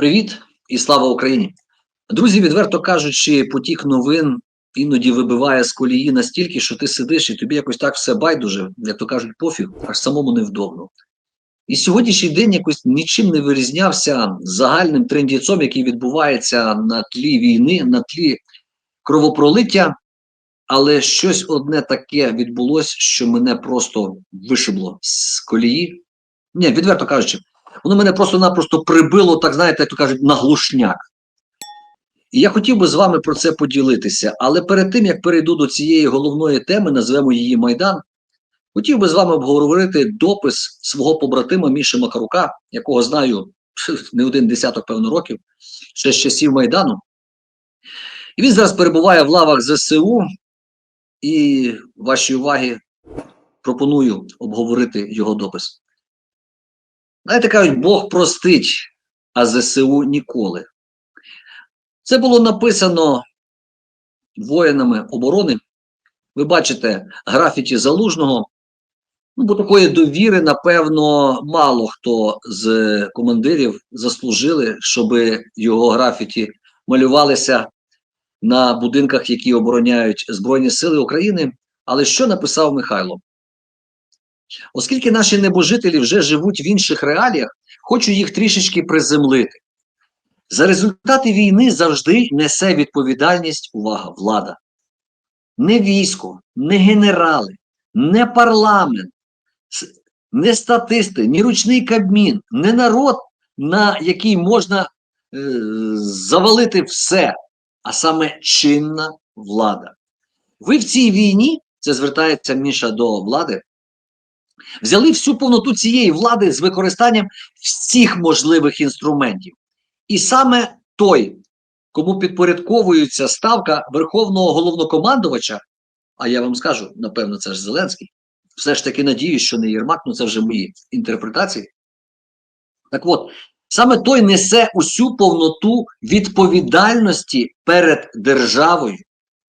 Привіт і слава Україні! Друзі, відверто кажучи, потік новин іноді вибиває з колії настільки, що ти сидиш і тобі якось так все байдуже, як то кажуть, пофіг, аж самому невдобно. І сьогоднішній день якось нічим не вирізнявся загальним трендіцом, який відбувається на тлі війни, на тлі кровопролиття. Але щось одне таке відбулося, що мене просто вишибло з колії. Ні, відверто кажучи, воно мене просто-напросто прибило, так знаєте, як то кажуть, на глушняк. І я хотів би з вами про це поділитися. Але перед тим, як перейду до цієї головної теми, назвемо її Майдан, хотів би з вами обговорити допис свого побратима Міші Макарука, якого знаю не один десяток, певно, років, ще з часів Майдану. І він зараз перебуває в лавах ЗСУ, і вашій увагі пропоную обговорити його допис. Знаєте, кажуть, Бог простить, а ЗСУ ніколи. Це було написано воїнами оборони. Ви бачите графіті залужного. Ну, бо такої довіри, напевно, мало хто з командирів заслужили, щоб його графіті малювалися на будинках, які обороняють Збройні Сили України. Але що написав Михайло? Оскільки наші небожителі вже живуть в інших реаліях, хочу їх трішечки приземлити. За результати війни завжди несе відповідальність увага, влада. Не військо, не генерали, не парламент, не статисти, ні ручний кабмін, не народ, на який можна е, завалити все, а саме чинна влада. Ви в цій війні, це звертається Міша до влади, взяли всю повноту цієї влади з використанням всіх можливих інструментів. І саме той, кому підпорядковується ставка Верховного головнокомандувача, а я вам скажу, напевно, це ж Зеленський, все ж таки надіюсь, що не Єрмак, ну це вже мої інтерпретації. Так от, саме той несе усю повноту відповідальності перед державою,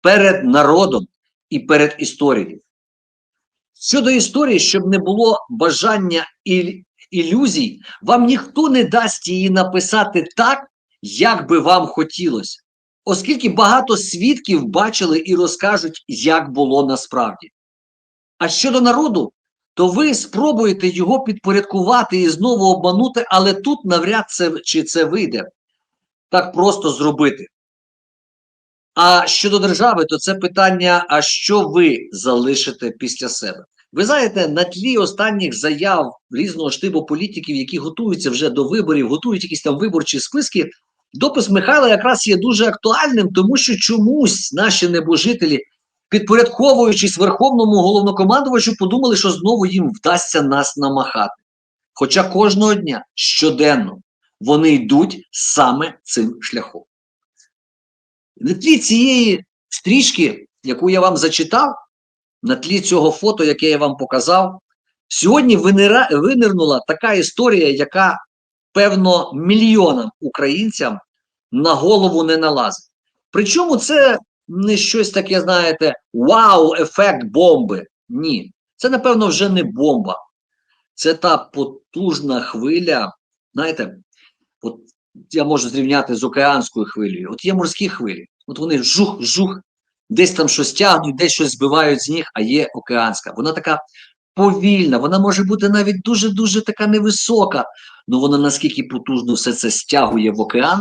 перед народом і перед історією. Щодо історії, щоб не було бажання і ілюзій, вам ніхто не дасть її написати так, як би вам хотілося, оскільки багато свідків бачили і розкажуть, як було насправді. А щодо народу, то ви спробуєте його підпорядкувати і знову обманути, але тут навряд це, чи це вийде так просто зробити. А щодо держави, то це питання: а що ви залишите після себе? Ви знаєте, на тлі останніх заяв різного штибу політиків, які готуються вже до виборів, готують якісь там виборчі списки. Допис Михайла якраз є дуже актуальним, тому що чомусь наші небожителі, підпорядковуючись верховному головнокомандувачу, подумали, що знову їм вдасться нас намахати. Хоча кожного дня щоденно вони йдуть саме цим шляхом. На тлі цієї стрічки, яку я вам зачитав, на тлі цього фото, яке я вам показав, сьогодні винира, винирнула така історія, яка, певно, мільйонам українцям на голову не налазить. Причому це не щось таке, знаєте, вау, ефект бомби. Ні. Це, напевно, вже не бомба. Це та потужна хвиля. Знаєте, от я можу зрівняти з океанською хвилею. От є морські хвилі. От вони жух-жух, десь там щось тягнуть, десь щось збивають з ніг, а є океанська. Вона така повільна, вона може бути навіть дуже-дуже така невисока, але вона наскільки потужно все це стягує в океан.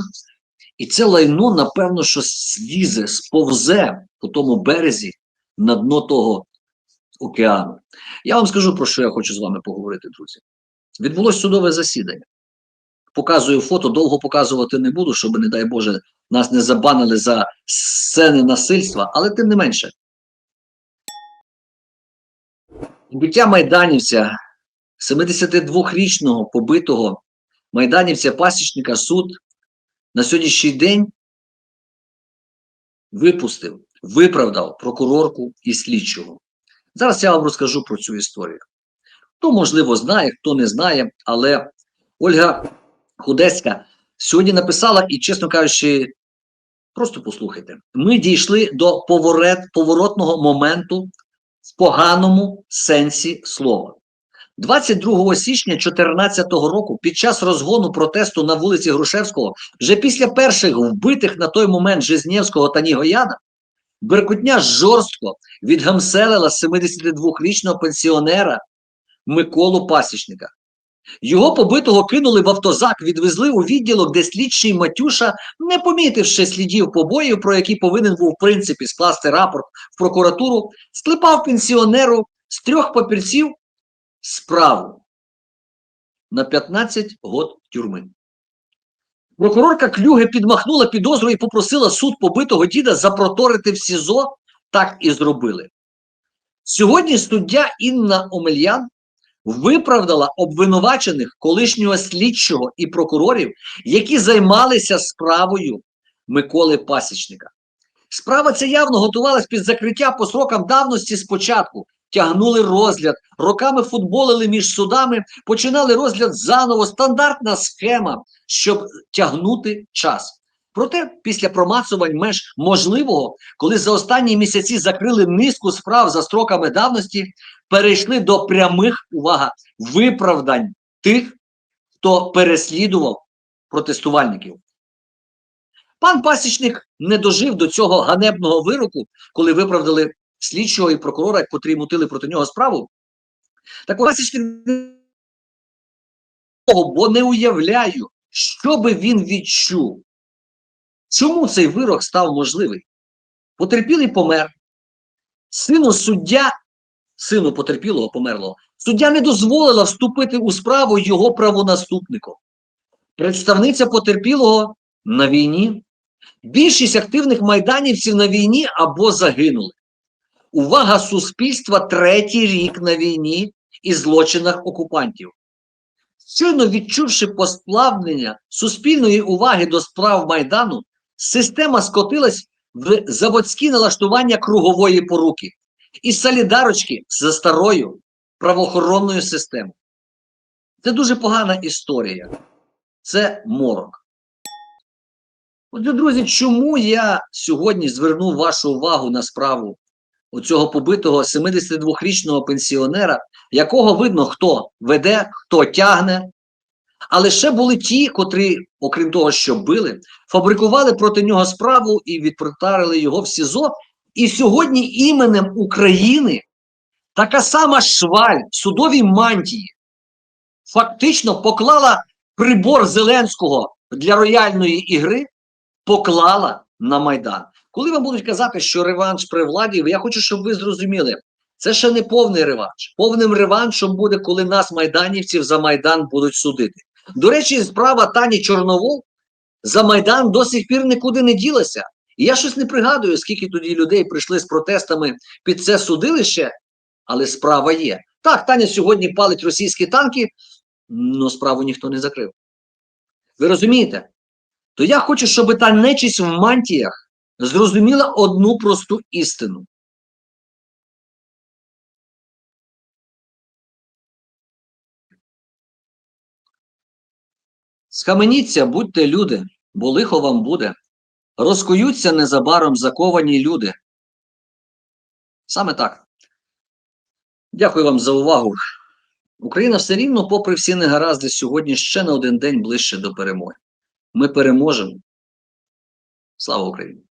І це лайно, напевно, що злізе, сповзе по тому березі на дно того океану. Я вам скажу, про що я хочу з вами поговорити, друзі. Відбулось судове засідання. Показую фото, довго показувати не буду, щоб, не дай Боже, нас не забанили за сцени насильства, але тим не менше. Биття майданівця, 72-річного побитого майданівця пасічника суд на сьогоднішній день випустив, виправдав прокурорку і слідчого. Зараз я вам розкажу про цю історію. Хто, можливо, знає, хто не знає, але Ольга Худецька сьогодні написала, і, чесно кажучи, просто послухайте: ми дійшли до поворот, поворотного моменту в поганому сенсі слова. 22 січня 2014 року, під час розгону протесту на вулиці Грушевського, вже після перших вбитих на той момент Жизнєвського та Нігояна, Беркутня жорстко відгамселила 72-річного пенсіонера Миколу Пасічника. Його побитого кинули в автозак, відвезли у відділок, де слідчий Матюша, не помітивши слідів побоїв, про які повинен був в принципі скласти рапорт в прокуратуру, склепав пенсіонеру з трьох папірців справу на 15 год тюрми. Прокурорка Клюге підмахнула підозру і попросила суд побитого діда запроторити в СІЗО, так і зробили. Сьогодні суддя Інна Омельян виправдала обвинувачених колишнього слідчого і прокурорів, які займалися справою Миколи Пасічника. Справа ця явно готувалась під закриття по срокам давності спочатку. Тягнули розгляд, роками футболили між судами, починали розгляд заново, стандартна схема, щоб тягнути час. Проте, після промацувань меж можливого, коли за останні місяці закрили низку справ за строками давності, перейшли до прямих увага виправдань тих, хто переслідував протестувальників. Пан Пасічник не дожив до цього ганебного вироку, коли виправдали слідчого і прокурора, котрі мутили проти нього справу. Так Пасічник бо не уявляю, що би він відчув. Чому цей вирок став можливий? Потерпілий помер. Сину суддя, сину потерпілого померлого, суддя не дозволила вступити у справу його правонаступником. Представниця потерпілого на війні. Більшість активних майданівців на війні або загинули. Увага суспільства третій рік на війні і злочинах окупантів. Щойно відчувши посплавлення суспільної уваги до справ Майдану, система скотилась в заводські налаштування кругової поруки і солідарочки за старою правоохоронною системою. Це дуже погана історія. Це морок. Отже, друзі, чому я сьогодні звернув вашу увагу на справу оцього побитого 72-річного пенсіонера, якого видно, хто веде, хто тягне. Але ще були ті, котрі, окрім того, що били, фабрикували проти нього справу і відправили його в СІЗО. І сьогодні іменем України така сама шваль в судовій мантії фактично поклала прибор Зеленського для рояльної ігри, поклала на Майдан. Коли вам будуть казати, що реванш при владі, я хочу, щоб ви зрозуміли, це ще не повний реванш. Повним реваншом буде, коли нас, майданівців, за Майдан будуть судити. До речі, справа Тані Чорновол за Майдан до сих пір нікуди не ділася. І я щось не пригадую, скільки тоді людей прийшли з протестами під це судилище, але справа є. Так, Таня сьогодні палить російські танки, але справу ніхто не закрив. Ви розумієте? То я хочу, щоб та нечість в мантіях зрозуміла одну просту істину. Схаменіться, будьте люди, бо лихо вам буде. Розкуються незабаром заковані люди. Саме так. Дякую вам за увагу. Україна все рівно, попри всі негаразди, сьогодні ще на один день ближче до перемоги. Ми переможемо. Слава Україні!